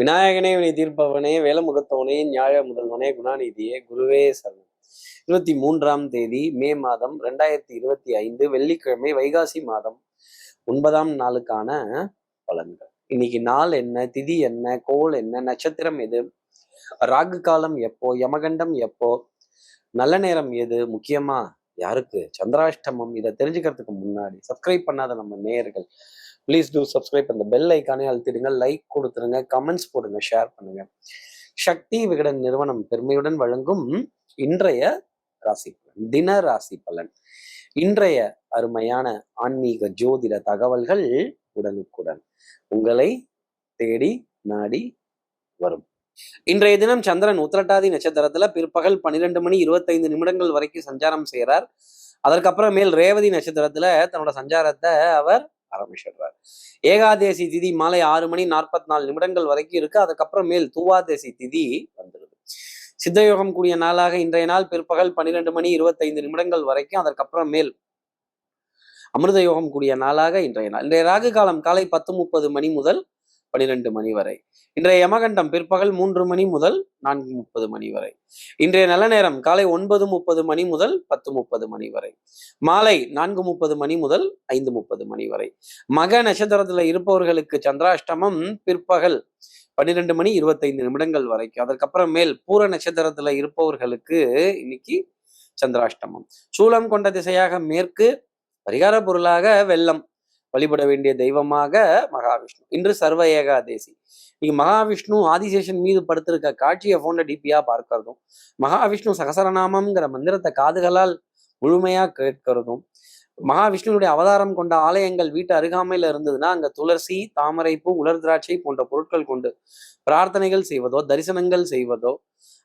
விநாயகனே வினை தீர்ப்பவனே வேலமுகத்தவனே ஞாழ முதல்வனே குணாநிதியே குருவே சரணம். இருபத்தி மூன்றாம் தேதி மே மாதம் ரெண்டாயிரத்தி இருபத்தி ஐந்து வெள்ளிக்கிழமை வைகாசி மாதம் ஒன்பதாம் நாளுக்கான பலன்கள். இன்னைக்கு நாள் என்ன திதி என்ன கோல் என்ன நட்சத்திரம் எது ராகு காலம் எப்போ யமகண்டம் எப்போ நல்ல நேரம் எது முக்கியமா யாருக்கு சந்திராஷ்டமம் இதை தெரிஞ்சுக்கிறதுக்கு முன்னாடி சப்ஸ்கிரைப் பண்ணாத நம்ம நேயர்கள் ப்ளீஸ் டூ சப்ஸ்கிரைப் அந்த பெல் ஐக்கானே அழுத்திடுங்க லைக் கொடுத்துருங்க கமெண்ட்ஸ் போடுங்க ஷேர் பண்ணுங்க. சக்தி விகடன் நிறுவனம் பெருமையுடன் வழங்கும் இன்றைய ராசி பலன் தின ராசி பலன். இன்றைய அருமையான ஆன்மீக ஜோதிட தகவல்கள் உடனுக்குடன் உங்களை தேடி நாடி வரும். இன்றைய தினம் சந்திரன் உத்திரட்டாதி நட்சத்திரத்துல பிற்பகல் பன்னிரெண்டு மணி இருபத்தைந்து நிமிடங்கள் வரைக்கும் சஞ்சாரம் செய்கிறார் அதற்கப்புறம் மேல் ரேவதி நட்சத்திரத்துல தன்னோட சஞ்சாரத்தை அவர் ஆரம்பிச்சிடுறாரு. ஏகாதேசி திதி மாலை ஆறு மணி நாற்பத்தி நாலு நிமிடங்கள் வரைக்கும் இருக்கு. அதுக்கப்புறம் மேல் தூவாதேசி திதி வந்துடுது. சித்தயோகம் கூடிய நாளாக இன்றைய நாள் பிற்பகல் பன்னிரெண்டு மணி இருபத்தைந்து நிமிடங்கள் வரைக்கும் அதற்கப்புறம் மேல் அமிர்த யோகம் கூடிய நாளாக இன்றைய நாள். இன்றைய ராகு காலம் காலை பத்து முப்பது மணி முதல் பனிரெண்டு மணி வரை. இன்றைய யமகண்டம் பிற்பகல் மூன்று மணி முதல் நான்கு முப்பது மணி வரை. இன்றைய நல்ல நேரம் காலை ஒன்பது முப்பது மணி முதல் பத்து முப்பது மணி வரை. மாலை நான்கு முப்பது மணி முதல் ஐந்து முப்பது மணி வரை. மக நட்சத்திரத்துல இருப்பவர்களுக்கு சந்திராஷ்டமம் பிற்பகல் பன்னிரெண்டு மணி இருபத்தைந்து நிமிடங்கள் வரைக்கும். அதற்கப்புறம் மேல் பூர நட்சத்திரத்துல இருப்பவர்களுக்கு இன்னைக்கு சந்திராஷ்டமம். சூலம் கொண்ட திசையாக மேற்கு பரிகார பொருளாக வெள்ளம். வழிபட வேண்டிய தெய்வமாக மகாவிஷ்ணு. இன்று சர்வ ஏகாதேசி. நீங்க மகாவிஷ்ணு ஆதிசேஷன் மீது படுத்திருக்க காட்சியை போன டிபியா பார்க்கறதும் மகாவிஷ்ணு சகசரநாமம்ங்கிற மந்திரத்தை காதுகளால் முழுமையா கேட்கறதும் மகாவிஷ்ணுனுடைய அவதாரம் கொண்ட ஆலயங்கள் வீட்டு அருகாமையில இருந்ததுன்னா அங்க துளசி தாமரைப்பூ உலர் திராட்சை போன்ற பொருட்கள் கொண்டு பிரார்த்தனைகள் செய்வதோ தரிசனங்கள் செய்வதோ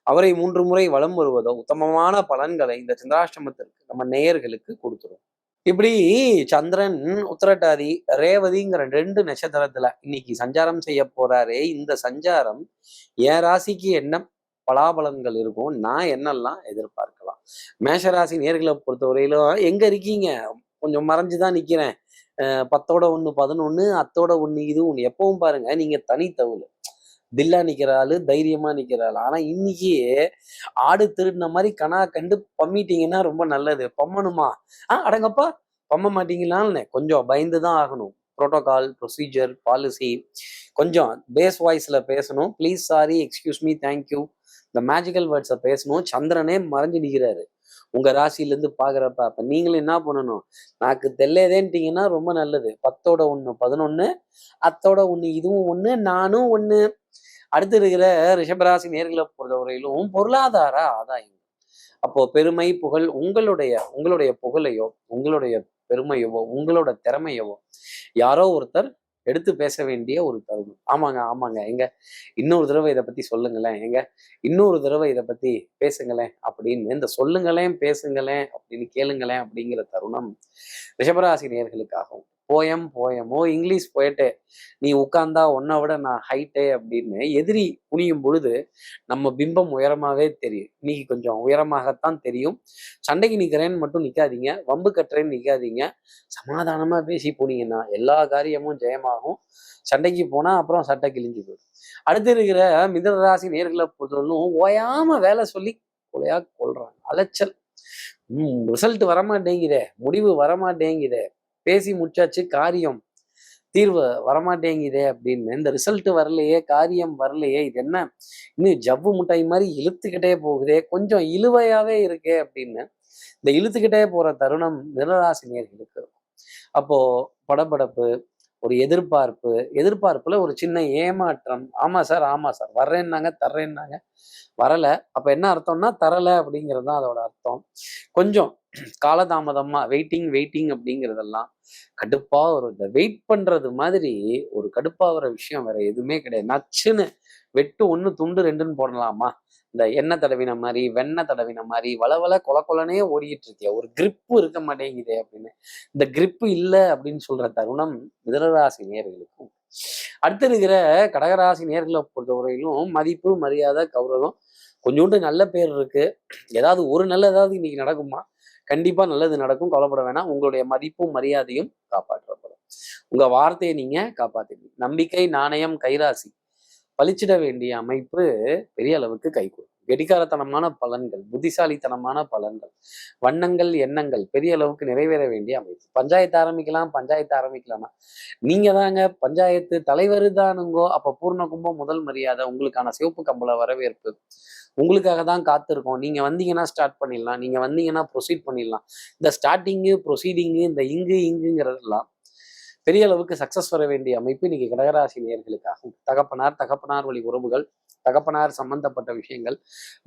அவரை மூன்று முறை வலம் வருவதோ உத்தமமான பலன்களை இந்த சந்திராஷ்டமத்திற்கு நம்ம நேயர்களுக்கு கொடுத்துரும். இப்படி சந்திரன் உத்திரட்டாதி ரேவதிங்கிற ரெண்டு நட்சத்திரத்துல இன்னைக்கு சஞ்சாரம் செய்ய போறாரே. இந்த சஞ்சாரம் என் ராசிக்கு என்ன பலாபலன்கள் இருக்கும்? நான் என்னெல்லாம் எதிர்பார்க்கலாம்? மேஷராசி நேர்களை பொறுத்தவரையிலும் எங்க இருக்கீங்க? கொஞ்சம் மறைஞ்சுதான் நிக்கிறேன். பத்தோட ஒன்று பதினொன்னு அத்தோட ஒன்று இது ஒன்று எப்பவும் பாருங்க நீங்க தனித்தவுல. தில்லா நிக்கிற ஆளு தைரியமா நிக்கிற ஆளு. ஆனா இன்னைக்கு ஆடு திருடின மாதிரி கணா கண்டு பம்மிட்டீங்கன்னா ரொம்ப நல்லது. பம்மணுமா? ஆ அடங்கப்பா. பம்ம மாட்டீங்களான்னு கொஞ்சம் பயந்து தான் ஆகணும். ப்ரோட்டோகால் ப்ரொசீஜர் பாலிசி கொஞ்சம் பேஸ் வாய்ஸ்ல பேசணும். Please sorry excuse me thank you இந்த மேஜிக்கல் வேர்ட்ஸை பேசணும். சந்திரனே மறைஞ்சு நிற்கிறாரு உங்க ராசியிலேருந்து பாக்குறப்ப அப்ப நீங்களும் என்ன பண்ணணும்? நாக்கு தெல்லையதேன்ட்டீங்கன்னா ரொம்ப நல்லது. பத்தோட ஒண்ணு பதினொன்னு அத்தோட ஒண்ணு இதுவும் ஒண்ணு நானும் ஒண்ணு. அடுத்து இருக்கிற ரிஷபராசி நேர்களை பொறுத்தவரையிலும் பொருளாதார ஆதாயம் அப்போ பெருமை புகழ் உங்களுடைய உங்களுடைய புகழையோ உங்களுடைய பெருமையவோ உங்களோட திறமையவோ யாரோ ஒருத்தர் எடுத்து பேச வேண்டிய ஒரு தருணம். ஆமாங்க ஆமாங்க. எங்க இன்னொரு தடவை இதை பத்தி சொல்லுங்களேன். எங்க இன்னொரு தடவை இதை பத்தி பேசுங்களேன் அப்படின்னு இந்த சொல்லுங்களேன் பேசுங்களேன் அப்படின்னு கேளுங்களேன் அப்படிங்கிற தருணம் ரிஷபராசி நேர்களுக்காகவும் போயம் போயமோ இங்கிலீஷ் போயிட்டே நீ உட்கார்ந்தா உன்னை விட நான் ஹைட்டே அப்படின்னு எதிரி குனியும் பொழுது நம்ம பிம்பம் உயரமாகவே தெரியும். இன்னைக்கு கொஞ்சம் உயரமாகத்தான் தெரியும். சண்டைக்கு நிக்கிறேன்னு மட்டும் நிக்காதீங்க. வம்பு கட்டுறேன்னு நிக்காதீங்க. சமாதானமா பேசி போனீங்கன்னா எல்லா காரியமும் ஜெயமாகும். சண்டைக்கு போனா அப்புறம் சட்டை கிழிஞ்சு போயிடும். அடுத்து இருக்கிற மிதன ராசி நேர்களை பொறுத்தவரைக்கும் ஓயாம வேலை சொல்லி கொலையாக கொள்றாங்க அலைச்சல். ரிசல்ட் வரமாட்டேங்குதே. முடிவு வரமாட்டேங்குதே. பேசி முடிச்சாச்சு காரியம் தீர்வு வரமாட்டேங்குதே அப்படின்னு. இந்த ரிசல்ட் வரலையே காரியம் வரலையே இது என்ன? இன்னும் ஜவ்வு முட்டாய் மாதிரி இழுத்துக்கிட்டே போகுதே கொஞ்சம் இழுவையாவே இருக்கே அப்படின்னு. இந்த இழுத்துக்கிட்டே போற தருணம் நிலராசி நேர்களுக்கு இருக்கும். அப்போ படபடப்பு ஒரு எதிர்பார்ப்பு எதிர்பார்ப்புல ஒரு சின்ன ஏமாற்றம். ஆமா சார் ஆமா சார். வர்றேன்னாங்க தர்றேன்னாங்க. வரல. அப்ப என்ன அர்த்தம்னா தரல அப்படிங்கிறது தான் அதோட அர்த்தம். கொஞ்சம் காலதாமதமா வெயிட்டிங் வெயிட்டிங் அப்படிங்கிறதெல்லாம் கடுப்பாக ஒரு இந்த வெயிட் பண்றது மாதிரி ஒரு கடுப்பாகிற விஷயம் வேற எதுவுமே கிடையாது. நச்சுன்னு வெட்டு ஒன்று துண்டு ரெண்டுன்னு போடலாமா? இந்த எண்ணெய் தடவின மாதிரி வெண்ணெய் தடவின மாதிரி வளவள கொல கொலனே ஓடிக்கிட்டு இருக்கியா? ஒரு கிரிப்பு இருக்க மாட்டேங்குதே அப்படின்னு. இந்த கிரிப்பு இல்லை அப்படின்னு சொல்ற தருணம் மிதனராசி நேர்களுக்கும். அடுத்து இருக்கிற கடகராசி நேர்களை பொறுத்தவரையிலும் மதிப்பு மரியாதை கௌரவம் கொஞ்சோண்டு நல்ல பேர் இருக்கு. ஏதாவது ஒரு நல்ல ஏதாவது இன்னைக்கு நடக்குமா? கண்டிப்பா நல்லது நடக்கும். கவலைப்பட வேணாம். உங்களுடைய மதிப்பும் மரியாதையும் காப்பாற்றப்படும். உங்க வார்த்தையை நீங்க காப்பாத்துவீங்க நம்பிக்கை நாணயம் கைராசி. பளிச்சிட வேண்டிய அமைப்பு பெரிய அளவுக்கு கைகூடும். கெடிகாரத்தனமான பலன்கள் புத்திசாலித்தனமான பலன்கள் வண்ணங்கள் எண்ணங்கள் பெரிய அளவுக்கு நிறைவேற வேண்டிய அமைப்பு. பஞ்சாயத்து ஆரம்பிக்கலாம் பஞ்சாயத்து ஆரம்பிக்கலாமா நீங்க தாங்க பஞ்சாயத்து தலைவர் தானுங்கோ அப்ப பூர்ண கும்பம் முதல் மரியாதை உங்களுக்கான சிவப்பு கம்பள வரவேற்பு. உங்களுக்காக தான் காத்திருக்கோம். நீங்க வந்தீங்கன்னா ஸ்டார்ட் பண்ணிடலாம். நீங்க வந்தீங்கன்னா ப்ரொசீட் பண்ணிடலாம். இந்த ஸ்டார்டிங்கு ப்ரொசீடிங்கு இந்த இங்கு இங்குங்கிறதெல்லாம் பெரிய அளவுக்கு சக்சஸ் வர வேண்டிய அமைப்பு இன்னைக்கு கடகராசி நேர்களுக்காகும் தகப்பனார் தகப்பனார் வழி உறவுகள் தகப்பனார் சம்பந்தப்பட்ட விஷயங்கள்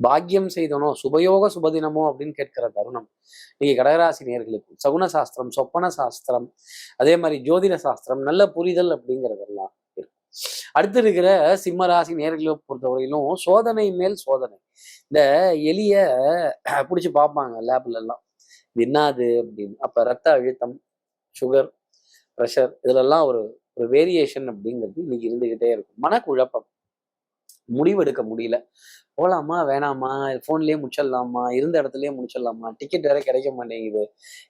பாக்கியம் செய்தனோ சுபயோக சுபதினமோ அப்படின்னு கேட்கிற தருணம் இன்னைக்கு கடகராசி நேர்களுக்கு சகுன சாஸ்திரம் சொப்பன சாஸ்திரம் அதே மாதிரி ஜோதிட சாஸ்திரம் நல்ல புரிதல் அப்படிங்கிறதெல்லாம் இருக்கும் அடுத்து இருக்கிற சிம்ம ராசி நேர்களை பொறுத்தவரையிலும் சோதனை மேல் சோதனை. இந்த எலிய பிடிச்சி பார்ப்பாங்க லேப்ல எல்லாம் இது என்னது அப்படின்னு. அப்ப ரத்த அழுத்தம் சுகர் ப்ரெஷர் இதிலெல்லாம் ஒரு ஒரு வேரியேஷன் அப்படிங்கிறது இன்னைக்கு இருந்துகிட்டே இருக்கும். மனக்குழப்பம். முடிவெடுக்க முடியல. போகலாமா வேணாமா ஃபோன்லேயே முடிச்சிடலாமா இருந்த இடத்துலயே முடிச்சிடலாமா டிக்கெட் வேற கிடைக்க மாட்டேங்குது.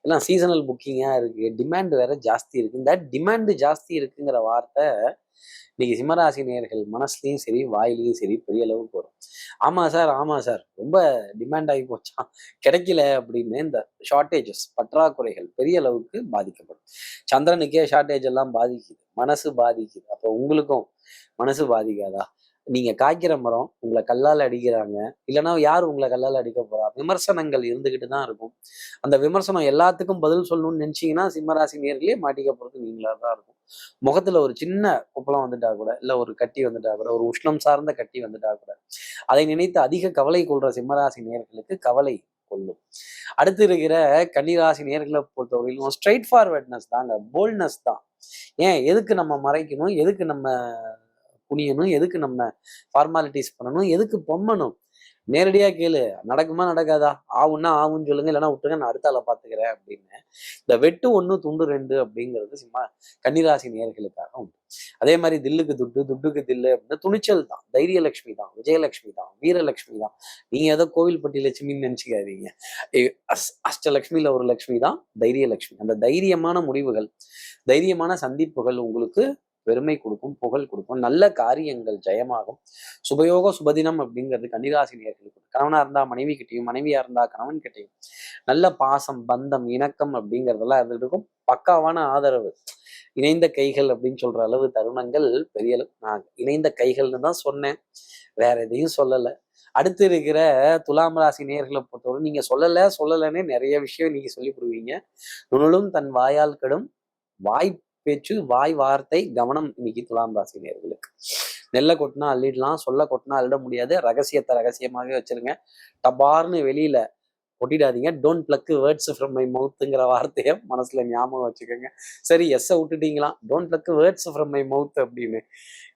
எல்லாம் சீசனல் புக்கிங்காக இருக்குது டிமாண்ட் வேற ஜாஸ்தி இருக்குது இந்த டிமாண்டு ஜாஸ்தி இருக்குங்கிற வார்த்தை இன்னைக்கு சிம்மராசி நேர்கள் மனசுலையும் சரி வாயிலையும் சரி பெரிய அளவுக்கு வரும். ஆமா சார் ஆமா சார். ரொம்ப டிமாண்ட் ஆகி போச்சான் கிடைக்கல அப்படின்னு இந்த ஷார்ட்டேஜஸ் பற்றாக்குறைகள் பெரிய அளவுக்கு பாதிக்கப்படும். சந்திரனுக்கே ஷார்ட்டேஜ் எல்லாம் பாதிக்குது. மனசு பாதிக்குது. அப்போ உங்களுக்கும் மனசு பாதிக்காதா? நீங்க காய்க்கிற மரம் உங்களை கல்லால் அடிக்கிறாங்க. இல்லைன்னா யார் உங்களை கல்லால் அடிக்க போறா? விமர்சனங்கள் இருந்துகிட்டு தான் இருக்கும். அந்த விமர்சனம் எல்லாத்துக்கும் பதில் சொல்லணும்னு நினைச்சீங்கன்னா சிம்மராசி நேர்களே மாட்டிக்க போறது நீங்களா தான் இருக்கும். முகத்துல ஒரு சின்ன குப்பளம் வந்துட்டா கூட இல்ல ஒரு கட்டி வந்துட்டா கூட ஒரு உஷ்ணம் சார்ந்த கட்டி வந்துட்டா கூட அதை நினைத்து அதிக கவலை கொள்ற சிம்மராசி நேர்களுக்கு கவலை கொள்ளும். அடுத்து இருக்கிற கன்னிராசி நேர்களை பொறுத்தவரையிலும் ஸ்ட்ரைட் ஃபார்வர்ட்னஸ் தாங்க போல்ட்னஸ் தான். ஏன் எதுக்கு நம்ம மறைக்கணும்? எதுக்கு நம்ம குனியணும் எதுக்கு நம்ம ஃபார்மாலிட்டிஸ் பண்ணணும் எதுக்கு பொம்மணும்? நேரடியாக கேளு நடக்குமா நடக்காதா? ஆவுன்னா ஆகுன்னு சொல்லுங்க இல்லைன்னா விட்டுருங்க நான் அடுத்தால பார்த்துக்கிறேன் அப்படின்னு. இந்த வெட்டு ஒன்று துண்டு ரெண்டு அப்படிங்கிறது சும்மா கன்னிராசி நேர்களுக்காக உண்டு. அதே மாதிரி தில்லுக்கு துட்டு துட்டுக்கு தில்லு அப்படின்னு துணிச்சல் தான். தைரியலட்சுமி தான் விஜயலட்சுமி தான் வீரலட்சுமி தான். நீங்க ஏதோ கோவில்பட்டி லட்சுமின்னு நினச்சிக்காதீங்க. அஸ் அஷ்டலட்சுமியில ஒரு லட்சுமி தான் தைரியலட்சுமி. அந்த தைரியமான முடிவுகள் தைரியமான சந்திப்புகள் உங்களுக்கு பெருமை கொடுக்கும் புகழ் கொடுக்கும் நல்ல காரியங்கள் ஜெயமாகும். சுபயோக சுபதினம் அப்படிங்கிறது கன்னிராசி நேர்களுக்கு கணவனா இருந்தா மனைவி கிட்டையும் மனைவியா இருந்தா கணவன் கிட்டையும். நல்ல பாசம் பந்தம் இணக்கம் அப்படிங்கிறதெல்லாம் இருந்துட்டு இருக்கும். பக்காவான ஆதரவு. இணைந்த கைகள் அப்படின்னு சொல்ற அளவு தருணங்கள் பெரிய அளவு. நான் இணைந்த கைகள்னு தான் சொன்னேன். வேற எதையும் சொல்லலை. அடுத்து இருக்கிற துலாம் ராசி நேர்களை பொறுத்தவரை நீங்க சொல்லல சொல்லலைன்னே நிறைய விஷயம் நீங்க சொல்லி கொடுவீங்க. நுணலும் தன் வாயால் கெடும். வாய் பேச்சு வாய் வார்த்தை கவனம் இன்னைக்கு துலாம் ராசி நேர்களுக்கு. நெல்லை கொட்டினா அள்ளிடலாம் சொல்ல கொட்டினா அள்ளிட முடியாது. ரகசியத்தை ரகசியமாகவே வச்சிருங்க. டபார்னு வெளியில கொட்டிடாதீங்க. Don't pluck words from my மவுத்துங்கிற வார்த்தையை மனசுல ஞாபகம் வச்சுக்கோங்க. சரி எஸ்ஸை விட்டுட்டீங்களா? Don't pluck words from my mouth அப்படின்னு.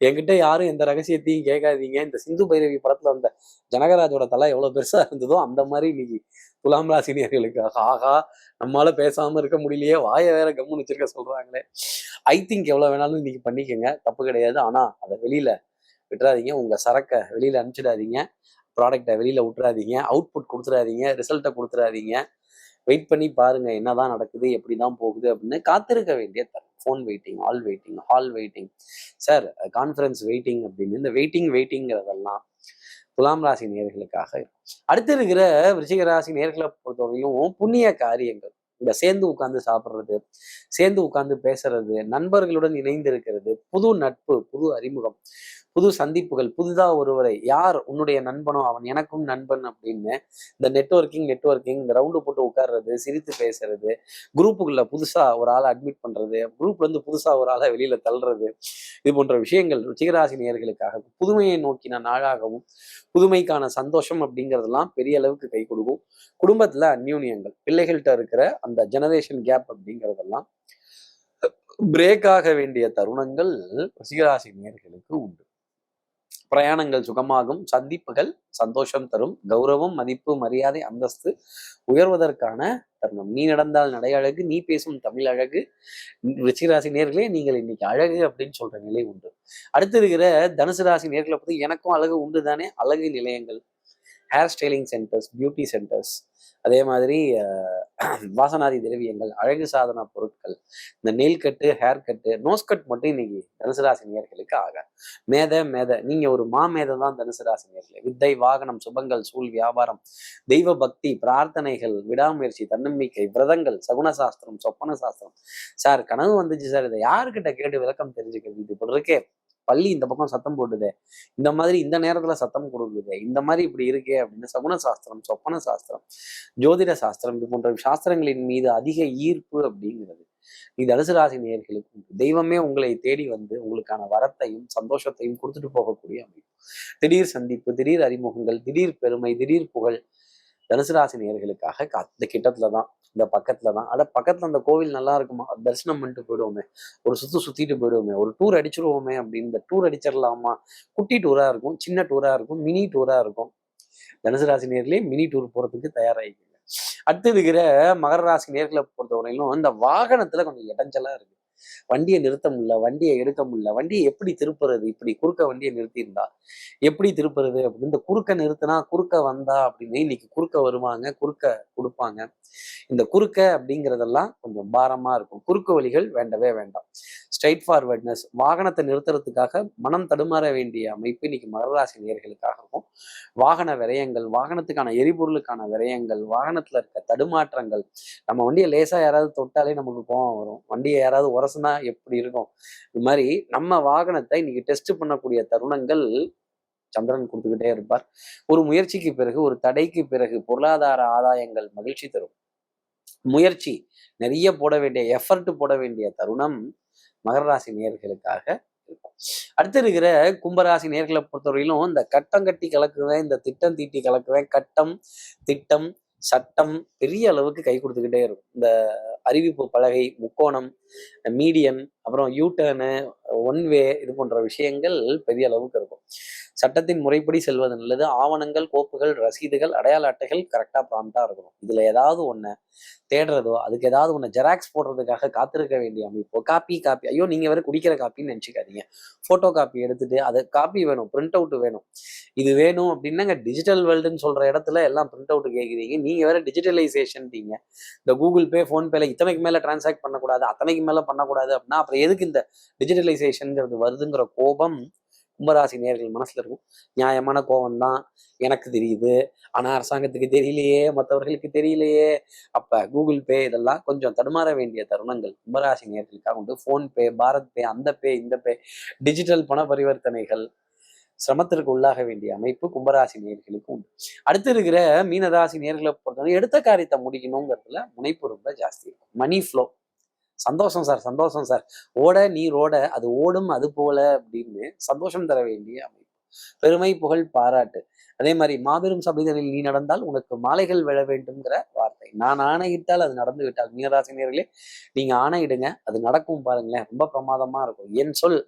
என்கிட்ட யாரும் எந்த ரகசியத்தையும் கேட்காதீங்க. இந்த சிந்து பைரவி படத்துல அந்த ஜனகராஜோட தலை எவ்வளவு பெருசா இருந்ததோ அந்த மாதிரி இன்னைக்கு துலாம் ராசினியர்களுக்கு ஆகா நம்மளால பேசாம இருக்க முடியலையே. வாயை வேற கம்முன்னு வச்சிருக்க சொல்றாங்களே. ஐ திங்க் எவ்வளவு வேணாலும் இன்னைக்கு பண்ணிக்கோங்க. தப்பு கிடையாது. ஆனா அதை வெளியில விட்டுறாதீங்க. உங்க சரக்கை வெளியில அனுப்பிச்சிடாதீங்க. ப்ராடக்டை வெளியில விட்டுறாதீங்க. அவுட்புட் கொடுத்துடாதீங்க. ரிசல்ட்டை கொடுத்துடாதீங்க. வெயிட் பண்ணி பாருங்க. என்னதான் நடக்குது? எப்படி தான் போகுது? அப்படின்னு காத்திருக்க வேண்டிய தரம் phone waiting all waiting hall waiting sir conference waiting அப்படின்னு இந்த வெயிட்டிங் வெயிட்டிங்கிறதெல்லாம் துலாம் ராசி நேர்களுக்காக அடுத்து இருக்கிற விருச்சிக ராசி நேர்களை பொறுத்தவரையும் புண்ணிய காரியங்கள். இந்த சேர்ந்து உட்கார்ந்து சாப்பிட்றது சேர்ந்து உட்கார்ந்து பேசுறது நண்பர்களுடன் இணைந்து இருக்கிறது புது நட்பு புது அறிமுகம். புது சந்திப்புகள் புதுதாக ஒருவரை யார் உன்னுடைய நண்பனோ அவன் எனக்கும் நண்பன் அப்படின்னு இந்த நெட்வொர்க்கிங் நெட்வொர்க்கிங் இந்த ரவுண்டு போட்டு உட்கார்றது சிரித்து பேசுறது குரூப்புக்குள்ள புதுசாக ஒரு ஆளை அட்மிட் பண்ணுறது குரூப்லேருந்து புதுசாக ஒரு ஆளை வெளியில் தள்ளுறது இது போன்ற விஷயங்கள் ருச்சிகராசி நேர்களுக்காக புதுமையை நோக்கின நாளாகவும் புதுமைக்கான சந்தோஷம் அப்படிங்கிறதெல்லாம் பெரிய அளவுக்கு கை கொடுக்கும். குடும்பத்தில் அந்யூன்யங்கள் பிள்ளைகள்கிட்ட இருக்கிற அந்த ஜெனரேஷன் கேப் அப்படிங்கிறதெல்லாம் பிரேக் ஆக வேண்டிய தருணங்கள் ருசிகராசி நேயர்களுக்கு உண்டு. பிரயாணங்கள் சுகமாகும் சந்திப்புகள் சந்தோஷம் தரும் கௌரவம் மதிப்பு மரியாதை அந்தஸ்து உயர்வதற்கான தருணம். நீ நடந்தால் நடை அழகு நீ பேசும் தமிழ் அழகு. ரிச்சிராசி நேர்களே நீங்கள் இன்னைக்கு அழகு அப்படின்னு சொல்ற நிலை உண்டு. அடுத்து இருக்கிற தனுசு ராசி நேர்களை பத்தி எனக்கும் அழகு உண்டு தானே? அழகு நிலையங்கள். Hair styling centres beauty centres அதே மாதிரி வாசனாதி திரவியங்கள் அழகு சாதன பொருட்கள் இந்த nail cut hair cut nose cut மட்டும் இன்னைக்கு தனுசு ராசி மேத மேத நீங்க ஒரு மாமேதை தான் தனுசு ராசி வித்தை வாகனம் சுபங்கள் சூழ் வியாபாரம் தெய்வ பக்தி பிரார்த்தனைகள் விடாமுயற்சி தன்னம்பிக்கை விரதங்கள் சகுன சாஸ்திரம் சொப்பன சாஸ்திரம். சார் கனவு வந்துச்சு சார். இதை யாருக்கிட்ட கேட்டு விளக்கம் தெரிஞ்சுக்கிறது? இது இப்படி இருக்கே. பள்ளி இந்த பக்கம் சத்தம் போட்டுது. இந்த மாதிரி இந்த நேரத்துல சத்தம் கொடுக்குது. இந்த மாதிரி இப்படி இருக்கே அப்படின்னு சகுன சாஸ்திரம் சொப்பன சாஸ்திரம் ஜோதிட சாஸ்திரம் இது போன்ற சாஸ்திரங்களின் மீது அதிக ஈர்ப்பு அப்படிங்கிறது. இது தனுசு ராசி நேர்களுக்கு தெய்வமே உங்களை தேடி வந்து உங்களுக்கான வரத்தையும் சந்தோஷத்தையும் கொடுத்துட்டு போகக்கூடிய அமைப்பு. திடீர் சந்திப்பு திடீர் அறிமுகங்கள் திடீர் பெருமை திடீர் புகழ் தனுசு ராசி நேர்களுக்காக இந்த கிட்டத்துல தான் இந்த பக்கத்துல தான் அட பக்கத்துல அந்த கோவில் நல்லா இருக்குமா? தரிசனம் பண்ணிட்டு போயிடுவோமே. ஒரு சுத்து சுத்திட்டு போயிடுவோமே. ஒரு டூர் அடிச்சிருவோமே அப்படின்னு இந்த டூர் அடிச்சிடலாமா குட்டி டூரா இருக்கும் சின்ன டூரா இருக்கும் மினி டூரா இருக்கும். தனுசு ராசி நேர்லயே மினி டூர் போறதுக்கு தயாராகிக்கங்க அடுத்து இருக்கிற மகர ராசி நேர்களை பொறுத்தவரையிலும் இந்த வாகனத்துல கொஞ்சம் இடைஞ்சலா இருக்கு. வண்டியை நிறுத்த முடியல வண்டியை எடுக்க முடியல வண்டியை எப்படி திருப்புறது? இப்படி குறுக்க வண்டியை நிறுத்தியிருந்தா எப்படி திருப்புறது? அப்படின்னு இந்த குறுக்க நிறுத்தினா குறுக்க வந்தா அப்படின்னு இன்னைக்கு குறுக்க வருவாங்க குறுக்க கொடுப்பாங்க. இந்த குறுக்க அப்படிங்கிறதெல்லாம் கொஞ்சம் பாரமா இருக்கும். குறுக்கு வழிகள் வேண்டவே வேண்டாம். ஸ்ட்ரைட் ஃபார்வர்ட்னஸ் வாகனத்தை நிறுத்துறதுக்காக மனம் தடுமாற வேண்டிய அமைப்பு இன்னைக்கு மகராசி நேர்களுக்காக இருக்கும். வாகன விரயங்கள் வாகனத்துக்கான எரிபொருளுக்கான விரயங்கள் வாகனத்துல இருக்க தடுமாற்றங்கள். நம்ம வண்டியை லேசா யாராவது தொட்டாலே நமக்கு கோவம் வரும். வண்டியை யாராவது உரசுனா எப்படி இருக்கும்? இது மாதிரி நம்ம வாகனத்தை இன்னைக்கு டெஸ்ட் பண்ணக்கூடிய தருணங்கள் சந்திரன் கொடுத்துக்கிட்டே இருப்பார். ஒரு முயற்சிக்கு பிறகு ஒரு தடைக்கு பிறகு பொருளாதார ஆதாயங்கள் மகிழ்ச்சி தரும். முயற்சி நிறைய போட வேண்டிய எஃபர்ட் போட வேண்டிய தருணம் மகர ராசி நேயர்களுக்காக இருக்கும். அடுத்து இருக்கிற கும்பராசி நேர்களை பொறுத்தவரையிலும் இந்த கட்டம் கட்டி கலக்குவேன் இந்த திட்டம் தீட்டி கலக்குவேன் கட்டம் திட்டம் சட்டம் பெரிய அளவுக்கு கை கொடுத்துக்கிட்டே இருக்கும். இந்த அறிவிப்பு பலகை முக்கோணம் மீடியன் அப்புறம் யூட்டர்னு ஒன் வே இது போன்ற விஷயங்கள் பெரிய அளவுக்கு இருக்கும். சட்டத்தின் முறைப்படி செல்வது நல்லது. ஆவணங்கள் கோப்புகள் ரசீதுகள் அடையாள அட்டைகள் கரெக்டாக ப்ராம்ப்டாக இருக்கணும். இதில் ஏதாவது ஒன்று தேடுறதோ அதுக்கு ஏதாவது ஒன்று ஜெராக்ஸ் போடுறதுக்காக காத்திருக்க வேண்டிய அமைப்போ காப்பி காப்பி ஐயோ நீங்கள் வேற குடிக்கிற காப்பின்னு நினச்சிக்காதீங்க. ஃபோட்டோ காப்பி எடுத்துட்டு அது காப்பி வேணும் பிரிண்ட் அவுட் வேணும். இது வேணும் அப்படின்னாங்க டிஜிட்டல் வேர்ல்டுன்னு சொல்கிற இடத்துல எல்லாம் பிரிண்ட் அவுட் கேட்குறீங்க நீங்கள் வேற டிஜிட்டலைசேஷன் இந்த கூகுள் பே ஃபோன்பேல இத்தனைக்கு மேலே டிரான்சாக்ட் பண்ணக்கூடாது அத்தனைக்கு மேலே பண்ணக்கூடாது அப்படின்னா அப்புறம் எதுக்கு இந்த டிஜிட்டலைசேஷன்ங்கிறது வருதுங்கிற கோபம் கும்பராசி நேர்கள் மனசுல இருக்கும். நியாயமான கோபம் தான் எனக்கு தெரியுது. ஆனா அரசாங்கத்துக்கு தெரியலையே மற்றவர்களுக்கு தெரியலையே. அப்ப கூகுள் பே இதெல்லாம் கொஞ்சம் தடுமாற வேண்டிய தருணங்கள் கும்பராசி நேர்களுக்காக உண்டு. ஃபோன்பே பாரத் பே அந்த பே இந்த பே டிஜிட்டல் பண பரிவர்த்தனைகள் சிரமத்திற்கு உள்ளாக வேண்டிய அமைப்பு கும்பராசி நேர்களுக்கு உண்டு. அடுத்து இருக்கிற மீனராசி நேர்களை பொறுத்தவரை எடுத்த காரியத்தை முடிக்கணுங்கிறதுல முனைப்பு ரொம்ப ஜாஸ்தி இருக்கும். மணி ஃப்ளோ சந்தோஷம் சார் சந்தோஷம் சார். ஓட நீர் ஓட அது ஓடும் அது போல அப்படின்னு சந்தோஷம் தர வேண்டிய அமைப்பு. பெருமை புகழ் பாராட்டு. அதே மாதிரி மாபெரும் சபைதனில் நீ நடந்தால் உனக்கு மாலைகள் விழ வேண்டும்ங்கிற வார்த்தை. நான் ஆணையிட்டால் அது நடந்து விட்டால் மீனராசினியர்களே நீங்க ஆணையிடுங்க. அது நடக்கும் பாருங்களேன். ரொம்ப பிரமாதமா இருக்கும். என் சொல்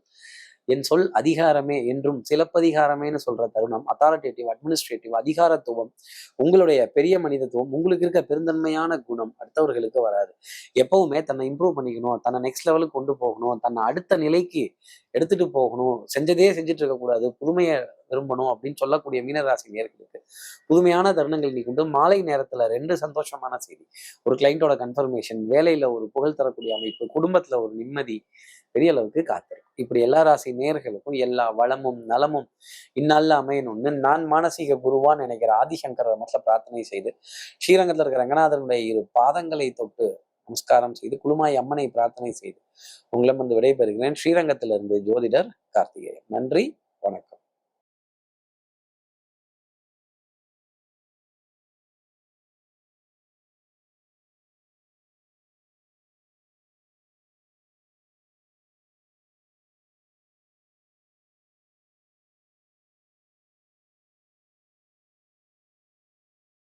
என் சொல் அதிகாரமே என்றும் சிலப்பதிகாரமேன்னு சொல்ற தருணம் அத்தாரிட்டேட்டிவ் அட்மினிஸ்ட்ரேட்டிவ் அதிகாரத்துவம் உங்களுடைய பெரிய மனிதத்துவம் உங்களுக்கு இருக்க பெருந்தன்மையான குணம் அடுத்தவர்களுக்கு வராது. எப்பவுமே தன்னை இம்ப்ரூவ் பண்ணிக்கணும் தன்னை நெக்ஸ்ட் லெவலுக்கு கொண்டு போகணும் தன்னை அடுத்த நிலைக்கு எடுத்துட்டு போகணும் செஞ்சதே செஞ்சுட்டு இருக்கக்கூடாது புதுமையை திரும்பணும் அப்படின்னு சொல்லக்கூடிய மீனராசி நேர்களுக்கு புதுமையான தருணங்கள் இன்னைக்கு உண்டு மாலை நேரத்துல ரெண்டு சந்தோஷமான செய்தி. ஒரு கிளைண்டோட கன்ஃபர்மேஷன் வேலையில ஒரு புகழ் தரக்கூடிய அமைப்பு குடும்பத்துல ஒரு நிம்மதி பெரிய அளவுக்கு காத்திருக்கும் இப்படி எல்லா ராசி நேர்களுக்கும் எல்லா வளமும் நலமும் இந்நாளில் அமையணும்னு நான் மானசீக குருவான்னு நினைக்கிற ஆதிசங்கர் மற்ற பிரார்த்தனை செய்து ஸ்ரீரங்கத்தில் இருக்கிற ரங்கநாதனுடைய இரு பாதங்களை தொட்டு நமஸ்காரம் செய்து குழுமாய் அம்மனை பிரார்த்தனை செய்து உங்களிடம் வந்து விடைபெறுகிறேன். ஸ்ரீரங்கத்திலிருந்து ஜோதிடர் கார்த்திகேயன். நன்றி.